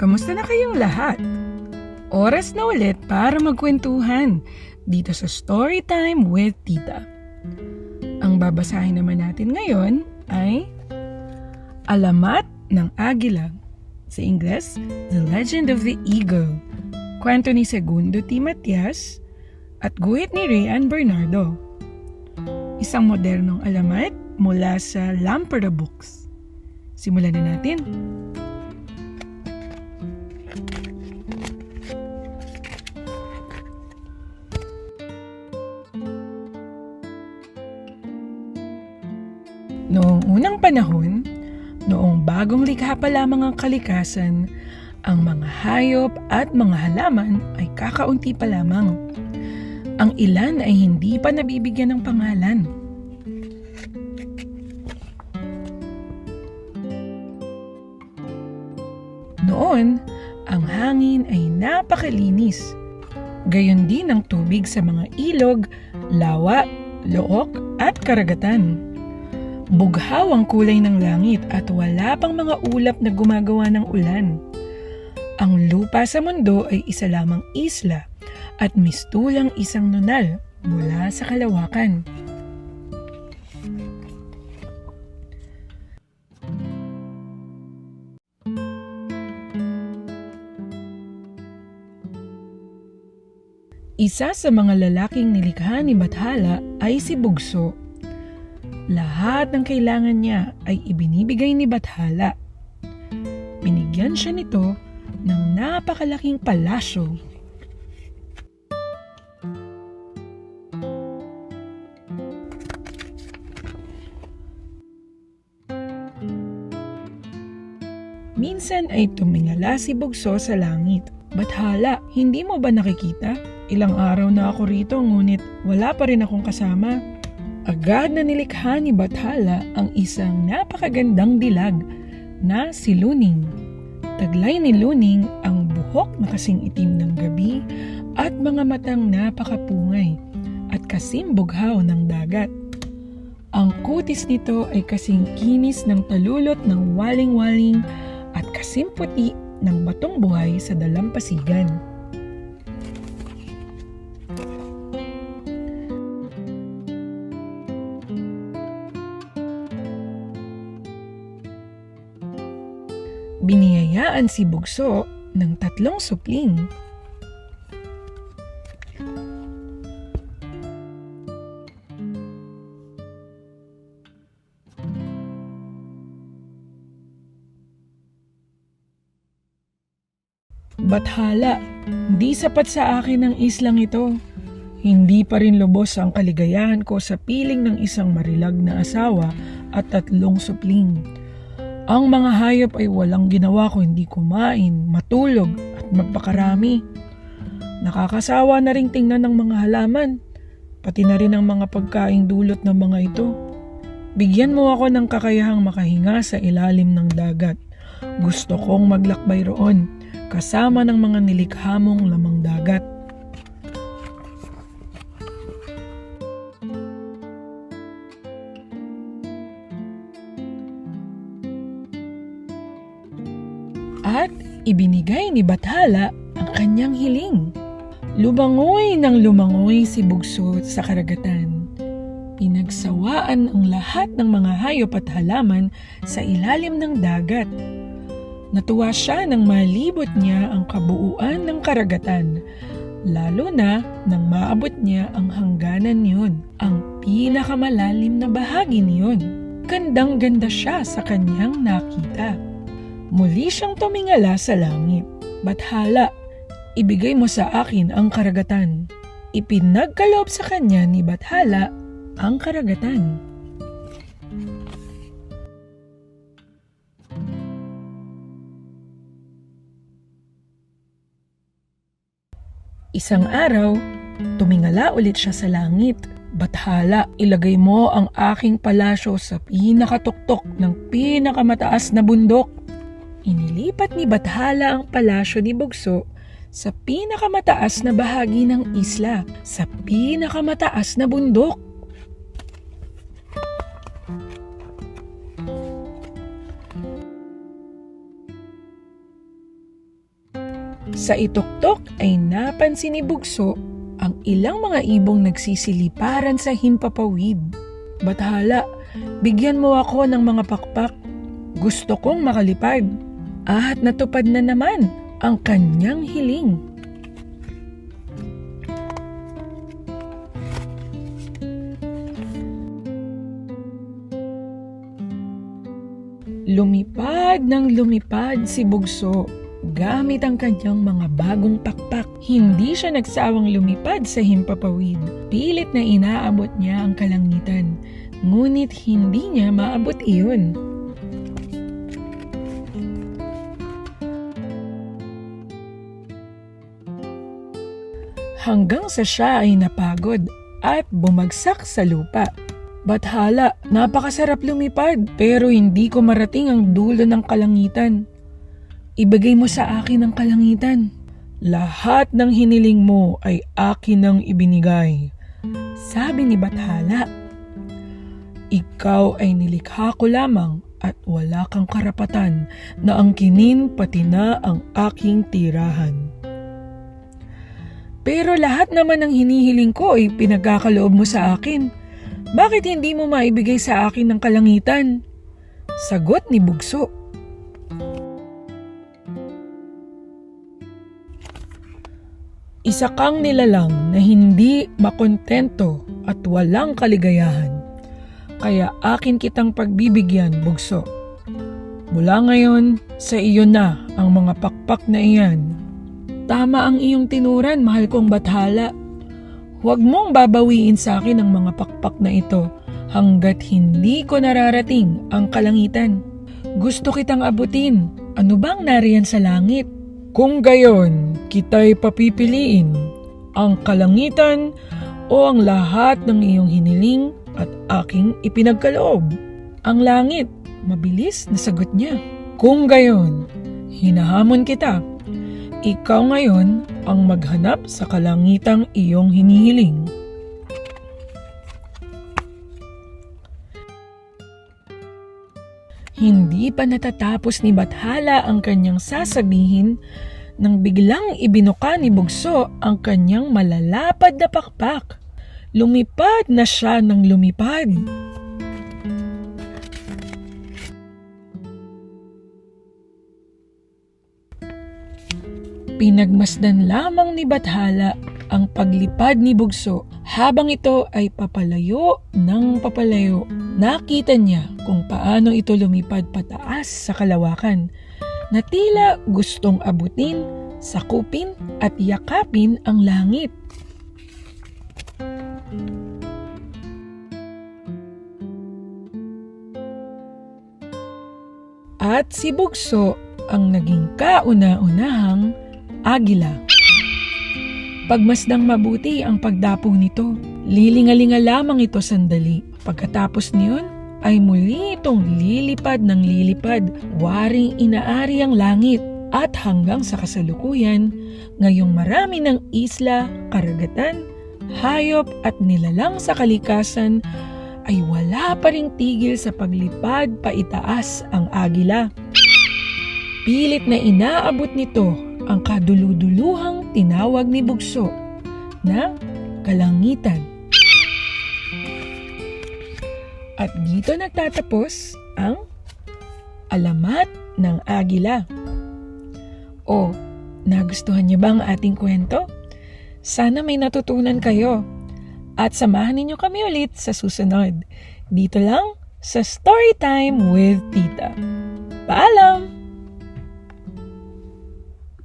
Kamusta na kayong lahat? Oras na ulit para magkwentuhan dito sa Storytime with Tita. Ang babasahin naman natin ngayon ay Alamat ng Agila. Sa Ingles, The Legend of the Eagle. Kwento ni Segundo T. Matias at guhit ni Rayan Bernardo. Isang modernong alamat mula sa Lampada Books. Simulan na natin. Noong unang panahon, noong bagong likha pa lamang ang kalikasan, ang mga hayop at mga halaman ay kakaunti pa lamang. Ang ilan ay hindi pa nabibigyan ng pangalan. Noon, ang hangin ay napakalinis. Gayon din ang tubig sa mga ilog, lawa, look at karagatan. Bughaw ang kulay ng langit at wala pang mga ulap na gumagawa ng ulan. Ang lupa sa mundo ay isa lamang isla at mistulang isang nunal mula sa kalawakan. Isa sa mga lalaking nilikha ni Bathala ay si Bugso. Lahat ng kailangan niya ay ibinibigay ni Bathala. Binigyan siya nito ng napakalaking palasyo. Minsan ay tumingala si Bugso sa langit. Bathala, hindi mo ba nakikita? Ilang araw na ako rito ngunit wala pa rin akong kasama. Agad na nilikha ni Bathala ang isang napakagandang dilag na si Luning. Taglay ni Luning ang buhok na kasing itim ng gabi at mga matang napakapungay at kasing bughaw ng dagat. Ang kutis nito ay kasing kinis ng talulot ng waling-waling at kasing puti ng batong buhay sa dalampasigan. Biniyayaan si Bugso ng tatlong supling. Bathala, hindi sapat sa akin ang islang ito. Hindi pa rin lubos ang kaligayahan ko sa piling ng isang marilag na asawa at tatlong supling. Ang mga hayop ay walang ginawa ko hindi kumain, matulog at magpakarami. Nakakasawa na ring tingnan ng mga halaman, pati na rin ang mga pagkaing dulot ng mga ito. Bigyan mo ako ng kakayahang makahinga sa ilalim ng dagat. Gusto kong maglakbay roon, kasama ng mga nilikha mong lamang dagat. Ibinigay ni Bathala ang kanyang hiling. Lumangoy ng lumangoy si Bugso sa karagatan. Pinagsawaan ang lahat ng mga hayop at halaman sa ilalim ng dagat. Natuwa siya nang malibot niya ang kabuuan ng karagatan, lalo na nang maabot niya ang hangganan niyon, ang pinakamalalim na bahagi niyon. Gandang-ganda siya sa kanyang nakita. Muli siyang tumingala sa langit. Bathala, ibigay mo sa akin ang karagatan. Ipinagkaloob sa kanya ni Bathala ang karagatan. Isang araw, tumingala ulit siya sa langit. Bathala, ilagay mo ang aking palasyo sa pinakatuktok ng pinakamataas na bundok. Inilipat ni Bathala ang palasyo ni Bugso sa pinakamataas na bahagi ng isla, sa pinakamataas na bundok. Sa ituktok ay napansin ni Bugso ang ilang mga ibong nagsisiliparan sa himpapawid. Bathala, bigyan mo ako ng mga pakpak. Gusto kong makalipad. At natupad na naman ang kanyang hiling. Lumipad ng lumipad si Bugso gamit ang kanyang mga bagong pakpak. Hindi siya nagsawang lumipad sa himpapawid. Pilit na inaabot niya ang kalangitan. Ngunit hindi niya maabot iyon. Hanggang sa siya ay napagod at bumagsak sa lupa. Bathala, napakasarap lumipad pero hindi ko marating ang dulo ng kalangitan. Ibigay mo sa akin ang kalangitan. Lahat ng hiniling mo ay akin ang ibinigay. Sabi ni Bathala, Ikaw ay nilikha ko lamang at wala kang karapatan na angkinin pati na ang aking tirahan. Pero lahat naman ng hinihiling ko ay pinagkakaloob mo sa akin. Bakit hindi mo maibigay sa akin ng kalangitan? Sagot ni Bugso. Isa kang nilalang na hindi makontento at walang kaligayahan. Kaya akin kitang pagbibigyan, Bugso. Mula ngayon, sa iyo na ang mga pakpak na iyan. Tama ang iyong tinuran, mahal kong bathala. Huwag mong babawiin sa akin ang mga pakpak na ito hanggat hindi ko nararating ang kalangitan. Gusto kitang abutin. Ano bang nariyan sa langit? Kung gayon, kita'y papipiliin ang kalangitan o ang lahat ng iyong hiniling at aking ipinagkaloob. Ang langit, mabilis na sagot niya. Kung gayon, hinahamon kita. Ikaw ngayon ang maghanap sa kalangitang iyong hinihiling. Hindi pa natatapos ni Bathala ang kanyang sasabihin nang biglang ibinuka ni Bugso ang kanyang malalapad na pakpak. Lumipad na siya ng lumipad. Pinagmasdan lamang ni Bathala ang paglipad ni Bugso habang ito ay papalayo ng papalayo. Nakita niya kung paano ito lumipad pataas sa kalawakan na tila gustong abutin, sakupin at yakapin ang langit. At si Bugso ang naging kauna-unahang agila. Pagmasdang mabuti ang pagdapo nito, lilingalinga lamang ito sandali. Pagkatapos niyon, ay muli itong lilipad ng lilipad, waring inaari ang langit. At hanggang sa kasalukuyan, ngayong marami ng isla, karagatan, hayop at nilalang sa kalikasan, ay wala pa ring tigil sa paglipad paitaas ang agila. Pilit na inaabot nito ang kaduluduluhang tinawag ni Bugso na kalangitan. At dito nagtatapos ang alamat ng agila. O, nagustuhan niyo ba ang ating kwento? Sana may natutunan kayo. At samahan ninyo kami ulit sa susunod. Dito lang sa Storytime with Tita. Paalam!